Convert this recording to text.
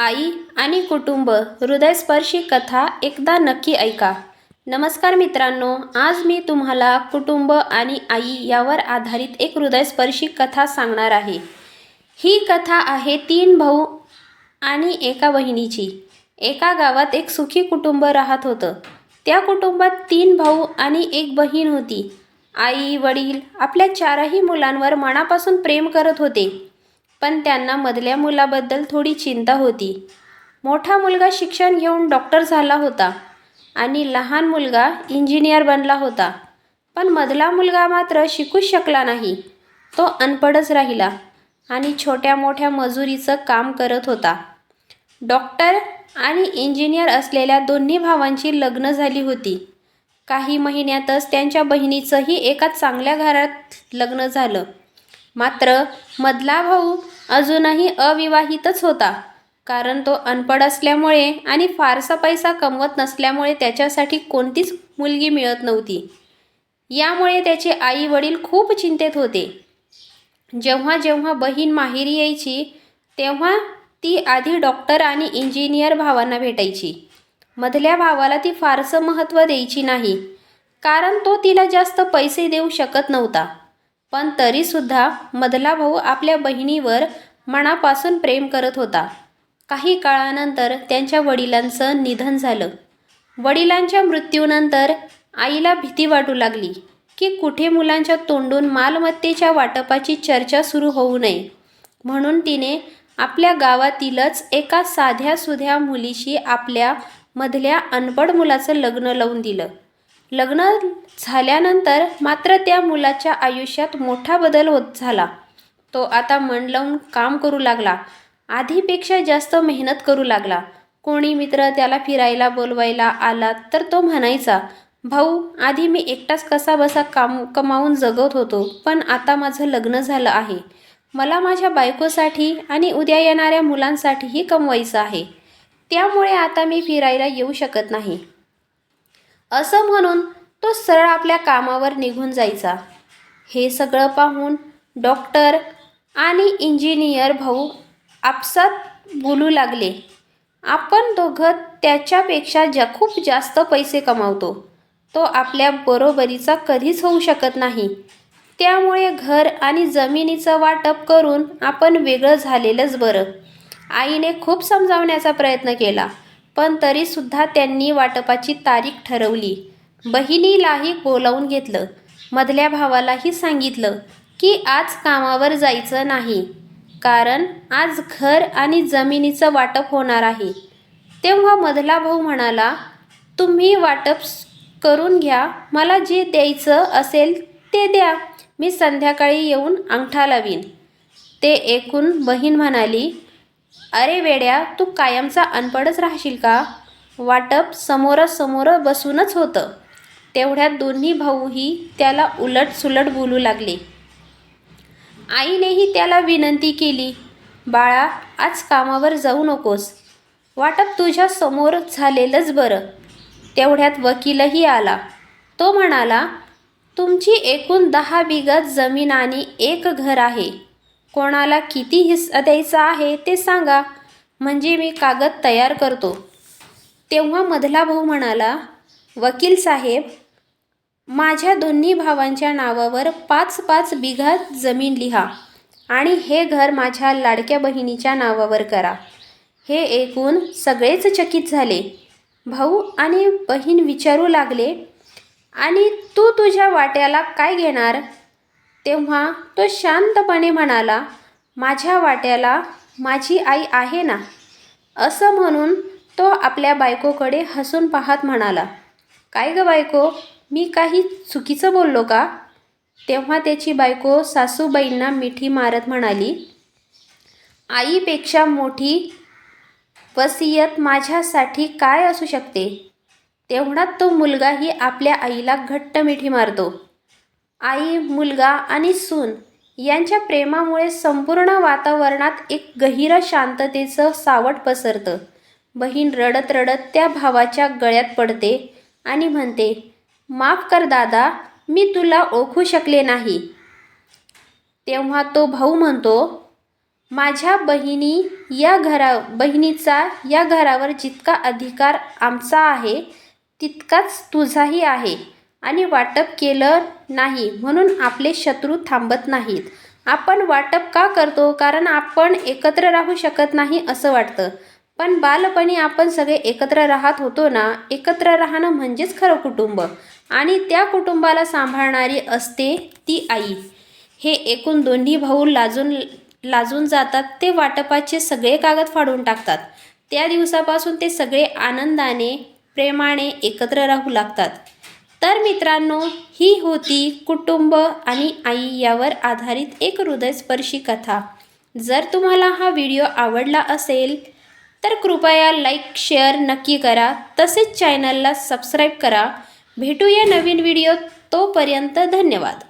आई आणि कुटुंब हृदयस्पर्शी कथा एकदा नक्की ऐका. नमस्कार मित्रांनो आज मी तुम्हाला कुटुंब आणि आई यावर आधारित एक हृदयस्पर्शी कथा सांगणार आहे. ही कथा आहे तीन भाऊ आणि एका बहिणीची. एका गावात एक सुखी कुटुंब राहत होतं. त्या कुटुंबात तीन भाऊ आणि एक बहीण होती. आई वडील आपल्या चारही मुलांवर मनापासून प्रेम करत होते. पण त्यांना मधल्या मुलाबद्दल थोडी चिंता होती. मोठा मुलगा शिक्षण घेऊन डॉक्टर झाला होता आणि लहान मुलगा इंजिनियर बनला होता. पण मधला मुलगा मात्र शिकूच शकला नाही. तो अनपडच राहिला आणि छोट्या मोठ्या मजुरीचं काम करत होता. डॉक्टर आणि इंजिनियर असलेल्या दोन्ही भावांची लग्न झाली होती. काही महिन्यातच त्यांच्या बहिणीचंही एका चांगल्या घरात लग्न झालं. मात्र मधला भाऊ अजूनही अविवाहितच होता. कारण तो अनपड असल्यामुळे आणि फारसा पैसा कमवत नसल्यामुळे त्याच्यासाठी कोणतीच मुलगी मिळत नव्हती. यामुळे त्याचे आई वडील खूप चिंतेत होते. जेव्हा जेव्हा बहीण माहेरी यायची तेव्हा ती आधी डॉक्टर आणि इंजिनियर भावांना भेटायची. मधल्या भावाला ती फारसं महत्त्व द्यायची नाही कारण तो तिला जास्त पैसे देऊ शकत नव्हता. पण तरीसुद्धा मधला भाऊ आपल्या बहिणीवर मनापासून प्रेम करत होता. काही काळानंतर त्यांच्या वडिलांचं निधन झालं. वडिलांच्या मृत्यूनंतर आईला भीती वाटू लागली की कुठे मुलांच्या तोंडून मालमत्तेच्या वाटपाची चर्चा सुरू होऊ नये. म्हणून तिने आपल्या गावातीलच एका साध्या सुध्या मुलीशी आपल्या मधल्या अनपड मुलाचं लग्न लावून दिलं. लग्न झाल्यानंतर मात्र त्या मुलाच्या आयुष्यात मोठा बदल होत झाला. तो आता मन लावून काम करू लागला. आधीपेक्षा जास्त मेहनत करू लागला. कोणी मित्र त्याला फिरायला बोलवायला आला तर तो म्हणायचा भाऊ आधी मी एकटाच कसा बसा काम कमावून जगत होतो पण आता माझं लग्न झालं आहे. मला माझ्या बायकोसाठी आणि उद्या येणाऱ्या मुलांसाठीही कमवायचं आहे. त्यामुळे आता मी फिरायला येऊ शकत नाही. असं म्हणून तो सरळ आपल्या कामावर निघून जायचा. हे सगळं पाहून डॉक्टर आणि इंजिनियर भाऊ आपसात बोलू लागले. आपण दोघं त्याच्यापेक्षा ज्या खूप जास्त पैसे कमावतो तो आपल्या बरोबरीचा कधीच होऊ शकत नाही. त्यामुळे घर आणि जमिनीचं वाटप करून आपण वेगळं झालेलंच बरं. आईने खूप समजावण्याचा प्रयत्न केला. पण तरीसुद्धा त्यांनी वाटपाची तारीख ठरवली. बहिणीलाही बोलावून घेतलं. मधल्या भावालाही सांगितलं की आज कामावर जायचं नाही. कारण आज घर आणि जमिनीचं वाटप होणार आहे. तेव्हा मधला भाऊ म्हणाला तुम्ही वाटप करून घ्या. मला जे द्यायचं असेल ते द्या. मी संध्याकाळी येऊन अंगठा लावीन. ते ऐकून बहीण म्हणाली अरे वेड्या तू कायमचा अनपडच राहशील का? वाटप समोरासमोर बसूनच होतं. तेवढ्यात दोन्ही भाऊही त्याला उलट सुलट बोलू लागले. आईनेही त्याला विनंती केली बाळा आज कामावर जाऊ नकोस. वाटप तुझ्या समोर झालेलंच बरं. तेवढ्यात वकीलही आला. तो म्हणाला तुमची एकूण दहा बिघत जमीन आणि एक घर आहे. कोणाला किती हिस्सा द्यायचा आहे ते सांगा. म्हणजे मी कागद तयार करतो. तेव्हा मधला भाऊ म्हणाला वकील साहेब माझ्या दोन्ही भावांच्या नावावर पाच पाच बिघा जमीन लिहा आणि हे घर माझ्या लाडक्या बहिणीच्या नावावर करा. हे ऐकून सगळेच चकित झाले. भाऊ आणि बहीण विचारू लागले आणि तू तुझ्या वाट्याला काय घेणार? तेव्हा तो शांतपणे म्हणाला माझ्या वाट्याला माझी आई आहे ना? असं म्हणून तो आपल्या बायकोकडे हसून पाहत म्हणाला काय ग बायको मी काही चुकीचं बोललो का? तेव्हा त्याची बायको सासूबाईंना मिठी मारत म्हणाली आईपेक्षा मोठी वसियत माझ्यासाठी काय असू शकते? तेवढाच तो मुलगाही आपल्या आईला घट्ट मिठी मारतो. आई मुलगा आणि सून यांच्या प्रेमामुळे संपूर्ण वातावरणात एक गहिरं शांततेचं सावट पसरतं. बहीण रडत रडत त्या भावाच्या गळ्यात पडते आणि म्हणते माफ कर दादा मी तुला ओळखू शकले नाही. तेव्हा तो भाऊ म्हणतो माझ्या बहिणी या घरा बहिणीचा या घरावर जितका अधिकार आमचा आहे तितकाच तुझाही आहे. आणि वाटप केलं नाही म्हणून आपले शत्रू थांबत नाहीत. आपण वाटप का करतो? कारण आपण एकत्र राहू शकत नाही असं वाटतं. पण बालपणी आपण सगळे एकत्र राहत होतो ना? एकत्र राहणं म्हणजेच खरं कुटुंब. आणि त्या कुटुंबाला सांभाळणारी असते ती आई. हे एकूण दोन्ही भाऊ लाजून लाजून जातात. ते वाटपाचे सगळे कागद फाडून टाकतात. त्या दिवसापासून ते सगळे आनंदाने प्रेमाने एकत्र राहू लागतात. तर मित्रांनो ही होती कुटुंब आणि आई यावर आधारित एक हृदयस्पर्शी कथा. जर तुम्हाला हा व्हिडिओ आवडला असेल तर कृपया लाईक शेअर नक्की करा. तसेच चॅनलला सबस्क्राईब करा. भेटूया नवीन व्हिडिओ तोपर्यंत धन्यवाद.